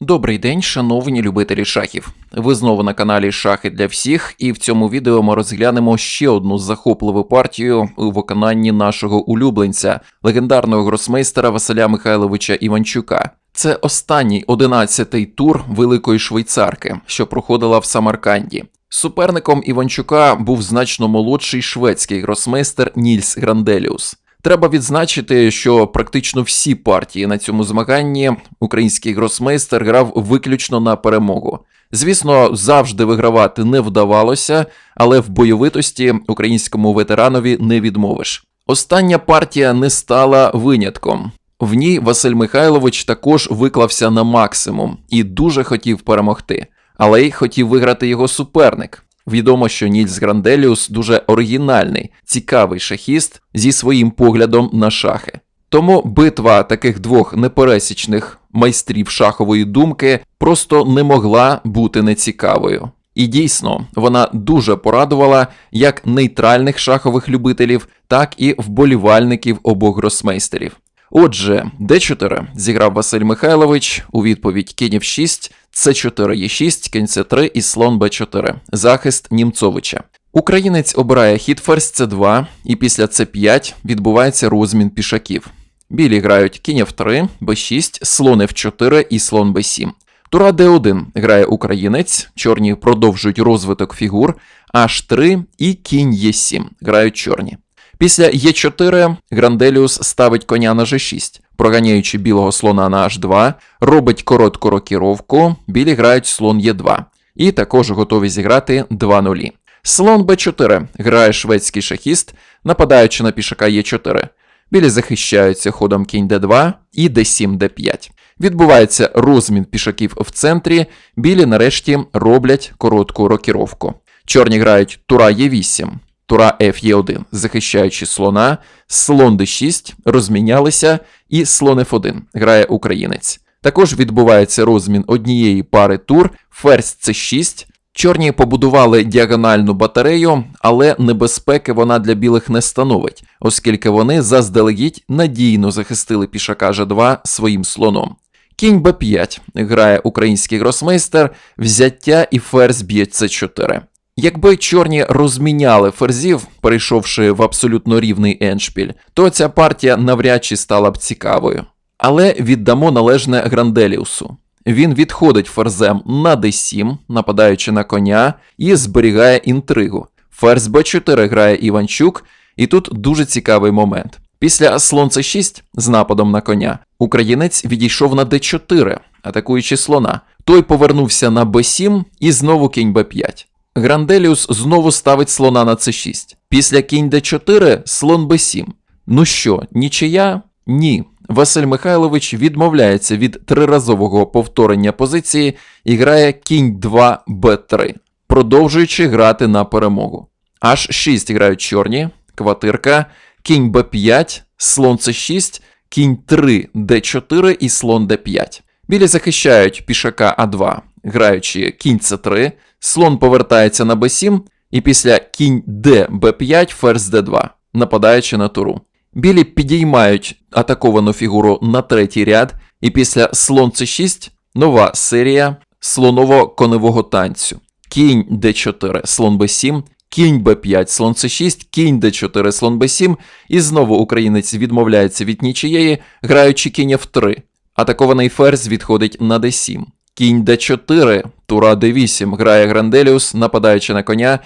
Добрий день, шановні любителі шахів. Ви знову на каналі Шахи для всіх, і в цьому відео ми розглянемо ще одну захопливу партію у виконанні нашого улюбленця, легендарного гросмейстера Василя Михайловича Іванчука. Це останній одинадцятий тур Великої Швейцарки, що проходила в Самарканді. Суперником Іванчука був значно молодший шведський гросмейстер Нільс Гранделіус. Треба відзначити, що практично всі партії на цьому змаганні український гросмейстер грав виключно на перемогу. Звісно, завжди вигравати не вдавалося, але в бойовитості українському ветеранові не відмовиш. Остання партія не стала винятком. В ній Василь Михайлович також виклався на максимум і дуже хотів перемогти, але й хотів виграти його суперник. Відомо, що Нільс Гранделіус дуже оригінальний, цікавий шахіст зі своїм поглядом на шахи. Тому битва таких двох непересічних майстрів шахової думки просто не могла бути нецікавою. І дійсно, вона дуже порадувала як нейтральних шахових любителів, так і вболівальників обох гросмейстерів. Отже, Д4 зіграв Василь Михайлович у відповідь кінь F6, С4 Е6, кінь С3 і слон Б4. Захист Німцовича. Українець обирає хід ферзь С2, і після С5 відбувається розмін пішаків. Білі грають кінь F3, Б6, слон F4 і слон Б7. Тура Д1 грає українець, чорні продовжують розвиток фігур, H3 і кінь Е7 грають чорні. Після Е4 Гранделіус ставить коня на G6, проганяючи білого слона на H2, робить коротку рокіровку, білі грають слон Е2, і також готові зіграти 2 нулі. Слон Б4 грає шведський шахіст, нападаючи на пішака Е4. Білі захищаються ходом кінь Д2 і Д7 Д5. Відбувається розмін пішаків в центрі, білі нарешті роблять коротку рокіровку. Чорні грають тура Е8, тура Ф1, захищаючи слона, слон d6, розмінялися, і слон F1 грає українець. Також відбувається розмін однієї пари тур, ферзь c6. Чорні побудували діагональну батарею, але небезпеки вона для білих не становить, оскільки вони заздалегідь надійно захистили пішака G2 своїм слоном. Кінь Б5 грає український гросмейстер, взяття і ферзь б'є С4. Якби чорні розміняли ферзів, перейшовши в абсолютно рівний еншпіль, то ця партія навряд чи стала б цікавою. Але віддамо належне Гранделіусу. Він відходить ферзем на d7, нападаючи на коня, і зберігає інтригу. Ферзь b4 грає Іванчук, і тут дуже цікавий момент. Після слон c6 з нападом на коня українець відійшов на d4, атакуючи слона. Той повернувся на b7 і знову кінь b5. Гранделіус знову ставить слона на c6. Після кінь d4 слон b7. Ну що, нічия? Ні. Василь Михайлович відмовляється від триразового повторення позиції і грає кінь 2 b3, продовжуючи грати на перемогу. Аж 6 грають чорні, квартирка, кінь b5, слон c6, кінь 3 d4 і слон d5. Білі захищають пішака А2, граючи кінь c3, слон повертається на b7, і після кінь d b5 ферзь d2, нападаючи на туру. Білі підіймають атаковану фігуру на третій ряд, і після слон c6 нова серія слоново-коневого танцю. Кінь d4, слон b7, кінь b5, слон c6, кінь d4, слон b7, і знову українець відмовляється від нічиєї, граючи кінь f3. Атакований ферзь відходить на d7. Кінь d4, тура d8, грає Гранделіус, нападаючи на коня,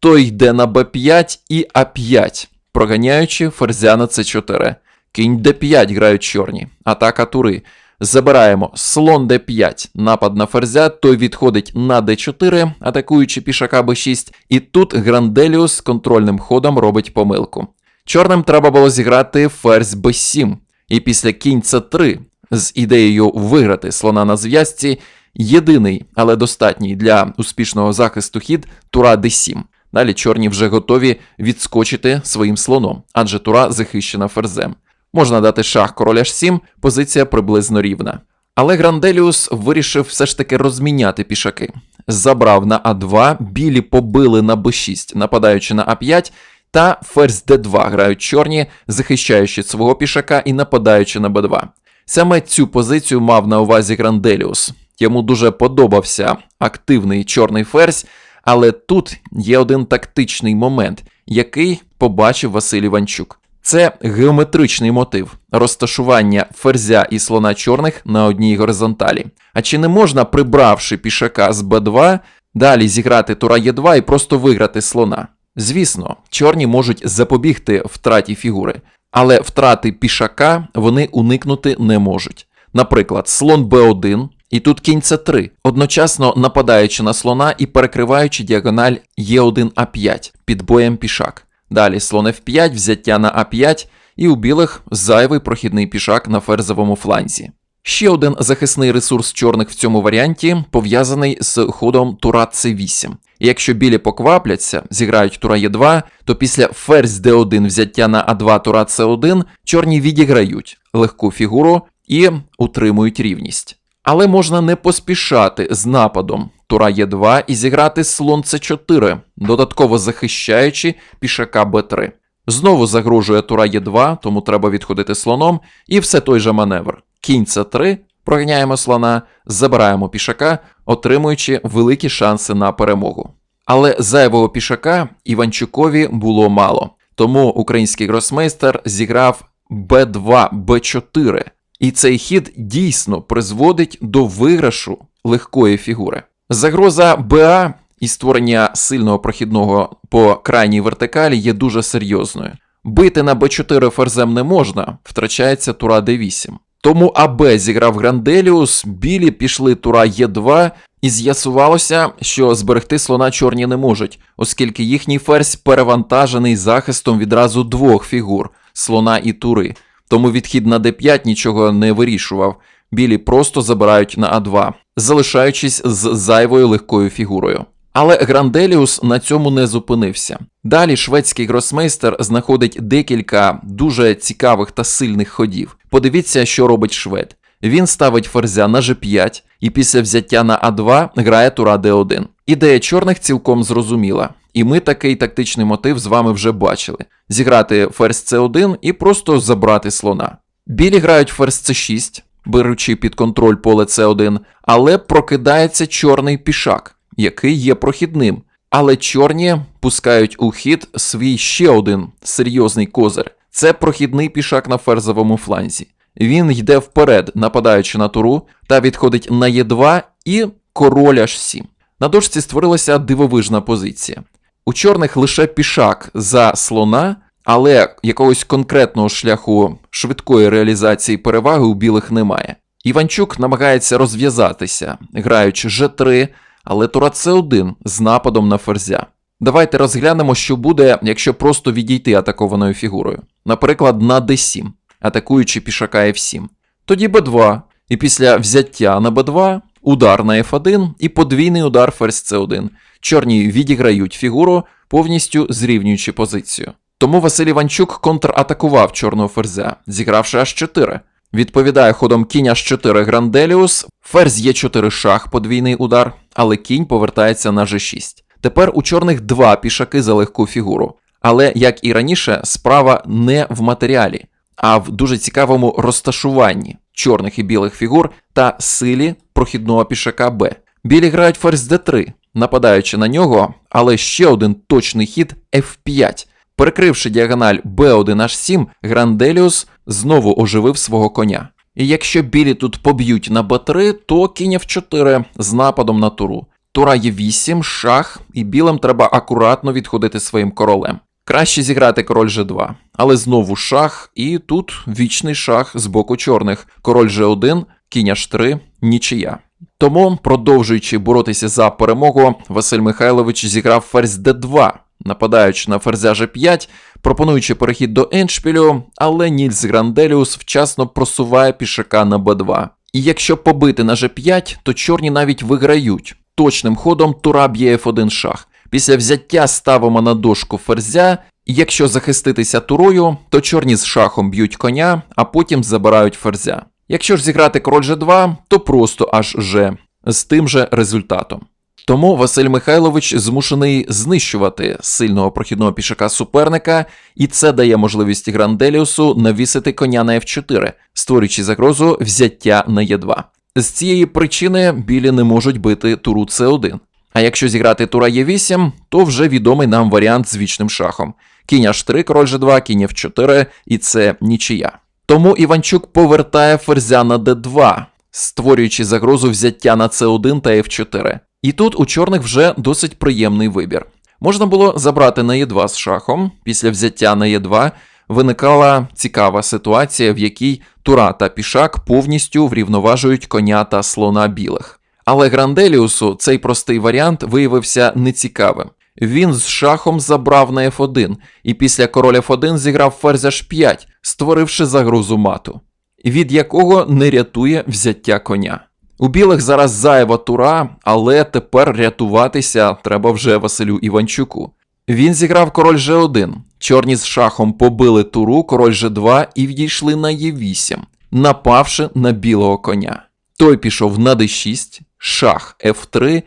той йде на b5 і а5 проганяючи ферзя на c4. Кінь d5 грають чорні. Атака тури. Забираємо слон d5, напад на ферзя, той відходить на d4, атакуючи пішака b6, і тут Гранделіус контрольним ходом робить помилку. Чорним треба було зіграти ферзь b7, і після кінь c3 з ідеєю виграти слона на зв'язці, єдиний, але достатній для успішного захисту хід тура d7. Далі чорні вже готові відскочити своїм слоном, адже тура захищена ферзем. Можна дати шах король h7, позиція приблизно рівна. Але Гранделіус вирішив все ж таки розміняти пішаки. Забрав на А2, білі побили на Б6, нападаючи на А5, та ферзь Д2 грають чорні, захищаючи свого пішака і нападаючи на Б2. Саме цю позицію мав на увазі Гранделіус. Йому дуже подобався активний чорний ферзь, але тут є один тактичний момент, який побачив Василь Іванчук. Це геометричний мотив розташування ферзя і слона чорних на одній горизонталі. А чи не можна, прибравши пішака з Б2, далі зіграти тура Е2 і просто виграти слона? Звісно, чорні можуть запобігти втраті фігури, але втрати пішака вони уникнути не можуть. Наприклад, слон Б1 і тут кінь С3, одночасно нападаючи на слона і перекриваючи діагональ Е1А5 під боєм пішак. Далі слон F5, взяття на А5 і у білих зайвий прохідний пішак на ферзовому фланзі. Ще один захисний ресурс чорних в цьому варіанті пов'язаний з ходом тура С8. І якщо білі поквапляться, зіграють тура Е2, то після ферзь Д1 взяття на А2 тура С1 чорні відіграють легку фігуру і утримують рівність. Але можна не поспішати з нападом тура Е2 і зіграти слон С4, додатково захищаючи пішака Б3. Знову загрожує тура Е2, тому треба відходити слоном, і все той же маневр. Кінь С3, проганяємо слона, забираємо пішака, отримуючи великі шанси на перемогу. Але зайвого пішака Іванчукові було мало, тому український гросмейстер зіграв Б2, Б4. І цей хід дійсно призводить до виграшу легкої фігури. Загроза БА і створення сильного прохідного по крайній вертикалі є дуже серйозною. Бити на Б4 ферзем не можна, втрачається тура Д8. Тому АБ зіграв Гранделіус, білі пішли тура Е2, і з'ясувалося, що зберегти слона чорні не можуть, оскільки їхній ферзь перевантажений захистом відразу двох фігур слона і тури. Тому відхід на d5 нічого не вирішував. Білі просто забирають на А2, залишаючись з зайвою легкою фігурою. Але Гранделіус на цьому не зупинився. Далі шведський гросмейстер знаходить декілька дуже цікавих та сильних ходів. Подивіться, що робить швед. Він ставить ферзя на G5 і після взяття на А2 грає тура Д1. Ідея чорних цілком зрозуміла. І ми такий тактичний мотив з вами вже бачили: зіграти ферзь С1 і просто забрати слона. Білі грають ферзь С6, беручи під контроль поле С1, але прокидається чорний пішак, який є прохідним. Але чорні пускають у хід свій ще один серйозний козир. Це прохідний пішак на ферзовому фланзі. Він йде вперед, нападаючи на туру, та відходить на Е2 і король H7. На дошці створилася дивовижна позиція. У чорних лише пішак за слона, але якогось конкретного шляху швидкої реалізації переваги у білих немає. Іванчук намагається розв'язатися, граючи G3, але тура С1 з нападом на ферзя. Давайте розглянемо, що буде, якщо просто відійти атакованою фігурою. Наприклад, на d7, атакуючи пішака F7. Тоді b2, і після взяття на b2 удар на F1 і подвійний удар ферзь C1. Чорні відіграють фігуру, повністю зрівнюючи позицію. Тому Василь Іванчук контратакував чорного ферзя, зігравши H4. Відповідає ходом кінь H4 Гранделіус, ферзь Е4 шах, подвійний удар, але кінь повертається на G6. Тепер у чорних два пішаки за легку фігуру. Але, як і раніше, справа не в матеріалі, а в дуже цікавому розташуванні чорних і білих фігур та силі прохідного пішака Б. Білі грають ферзь d3, нападаючи на нього, але ще один точний хід F5. Перекривши діагональ B1H7, Гранделіус знову оживив свого коня. І якщо білі тут поб'ють на Б3, то кінь F4 з нападом на туру. Тура є 8, шах, і білим треба акуратно відходити своїм королем. Краще зіграти король G2, але знову шах, і тут вічний шах з боку чорних. Король G1, кінь H3, нічия. Тому, продовжуючи боротися за перемогу, Василь Михайлович зіграв ферзь d2, нападаючи на ферзя G5, пропонуючи перехід до еншпілю, але Нільс Гранделіус вчасно просуває пішака на b2. І якщо побити на G5, то чорні навіть виграють. Точним ходом тура б'є F1 шах. Після взяття ставимо на дошку ферзя, і якщо захиститися турою, то чорні з шахом б'ють коня, а потім забирають ферзя. Якщо ж зіграти король G2, то просто аж G з тим же результатом. Тому Василь Михайлович змушений знищувати сильного прохідного пішака суперника, і це дає можливість Гранделіусу навісити коня на F4, створюючи загрозу взяття на Е2. З цієї причини білі не можуть бити туру С1. А якщо зіграти тура Е8, то вже відомий нам варіант з вічним шахом. Кінь H3, король G2, кінь F4, і це нічия. Тому Іванчук повертає ферзя на d2, створюючи загрозу взяття на c1 та f4. І тут у чорних вже досить приємний вибір. Можна було забрати на e2 з шахом. Після взяття на e2 виникала цікава ситуація, в якій тура та пішак повністю врівноважують коня та слона білих. Але Гранделіусу цей простий варіант виявився нецікавим. Він з шахом забрав на F1 і після король F1 зіграв ферзь H5, створивши загрозу мату, від якого не рятує взяття коня. У білих зараз зайва тура, але тепер рятуватися треба вже Василю Іванчуку. Він зіграв король G1. Чорні з шахом побили туру, король G2 і відійшли на Е8, напавши на білого коня. Той пішов на d6, шах F3,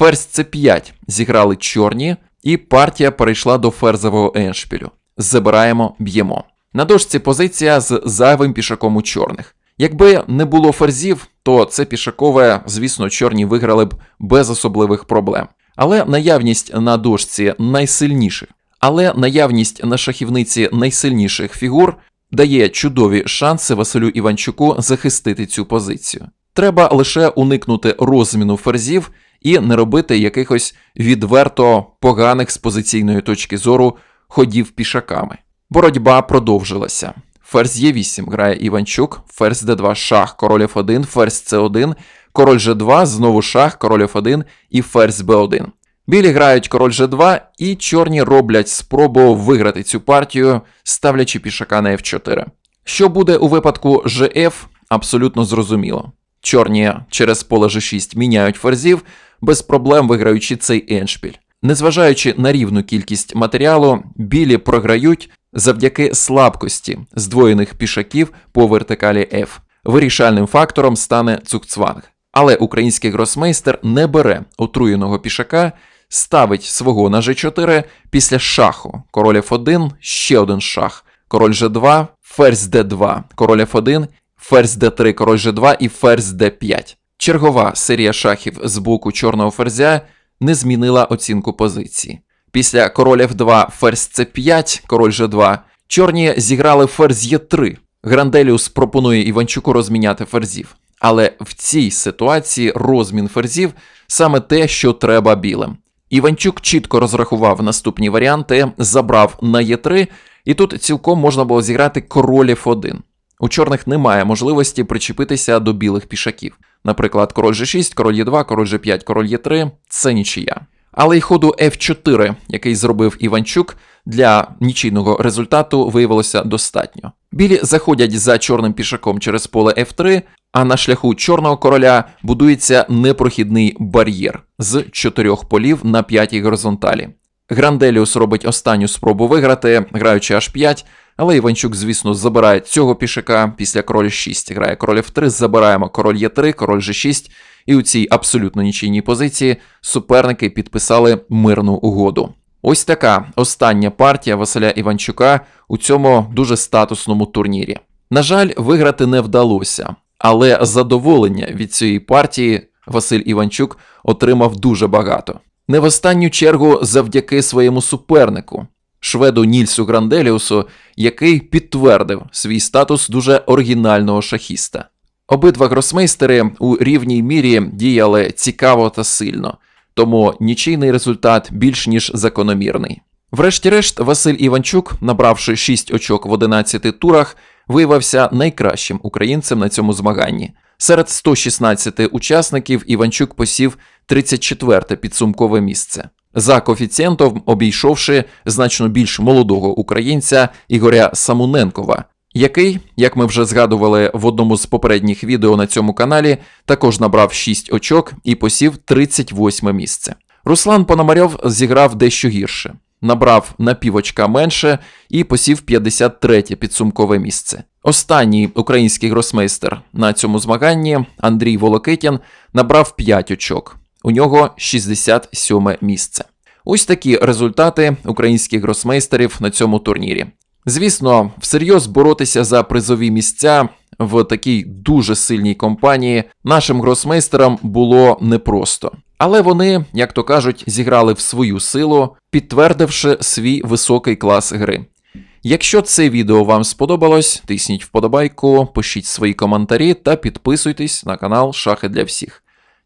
ферзь c5 зіграли чорні, і партія перейшла до ферзового еншпілю. Забираємо, б'ємо. На дошці позиція з зайвим пішаком у чорних. Якби не було ферзів, то це пішакове, звісно, чорні виграли б без особливих проблем. Але наявність на дошці найсильніших, але наявність на шахівниці найсильніших фігур дає чудові шанси Василю Іванчуку захистити цю позицію. Треба лише уникнути розміну ферзів і не робити якихось відверто поганих з позиційної точки зору ходів пішаками. Боротьба продовжилася. Ферзь Е8 грає Іванчук, ферзь Д2 шах, король F1, ферзь С1, король Ж2, знову шах, король F1 і ферзь Б1. Білі грають король G2 і чорні роблять спробу виграти цю партію, ставлячи пішака на F4. Що буде у випадку GF, абсолютно зрозуміло. Чорні через поле G6 міняють ферзів, без проблем виграючи цей еншпіль. Незважаючи на рівну кількість матеріалу, білі програють завдяки слабкості здвоєних пішаків по вертикалі F. Вирішальним фактором стане цукцванг. Але український гросмейстер не бере отруєного пішака, ставить свого на G4 після шаху. Король F1, ще один шах, король G2, ферзь D2, король F1, ферзь D3, король G2 і ферзь D5. Чергова серія шахів з боку чорного ферзя не змінила оцінку позиції. Після король F2, ферзь C5, король G2, чорні зіграли ферзь Е3. Гранделіус пропонує Іванчуку розміняти ферзів. Але в цій ситуації розмін ферзів саме те, що треба білим. Іванчук чітко розрахував наступні варіанти, забрав на Е3, і тут цілком можна було зіграти король F1. У чорних немає можливості причепитися до білих пішаків. Наприклад, король G6, король Е2, король G5, король Е3 це нічия. Але й ходу F4, який зробив Іванчук, для нічийного результату виявилося достатньо. Білі заходять за чорним пішаком через поле F3, а на шляху чорного короля будується непрохідний бар'єр з чотирьох полів на п'ятій горизонталі. Гранделіус робить останню спробу виграти, граючи H5, але Іванчук, звісно, забирає цього пішака. Після король 6 грає король F3, забираємо король Е3, король G6, і у цій абсолютно нічийній позиції суперники підписали мирну угоду. Ось така остання партія Василя Іванчука у цьому дуже статусному турнірі. На жаль, виграти не вдалося, але задоволення від цієї партії Василь Іванчук отримав дуже багато. Не в останню чергу завдяки своєму супернику, шведу Нільсу Гранделіусу, який підтвердив свій статус дуже оригінального шахіста. Обидва гросмейстери у рівній мірі діяли цікаво та сильно, тому нічийний результат більш ніж закономірний. Врешті-решт, Василь Іванчук, набравши 6 очок в 11 турах, виявився найкращим українцем на цьому змаганні. Серед 116 учасників Іванчук посів 34-те підсумкове місце. За коефіцієнтом обійшовши значно більш молодого українця Ігоря Самуненкова, який, як ми вже згадували в одному з попередніх відео на цьому каналі, також набрав 6 очок і посів 38 місце. Руслан Пономарьов зіграв дещо гірше, набрав на півочка менше і посів 53 підсумкове місце. Останній український гросмейстер на цьому змаганні Андрій Волокитін набрав 5 очок. У нього 67 місце. Ось такі результати українських гросмейстерів на цьому турнірі. Звісно, всерйоз боротися за призові місця в такій дуже сильній компанії нашим гросмейстерам було непросто. Але вони, як то кажуть, зіграли в свою силу, підтвердивши свій високий клас гри. Якщо це відео вам сподобалось, тисніть вподобайку, пишіть свої коментарі та підписуйтесь на канал Шахи для всіх.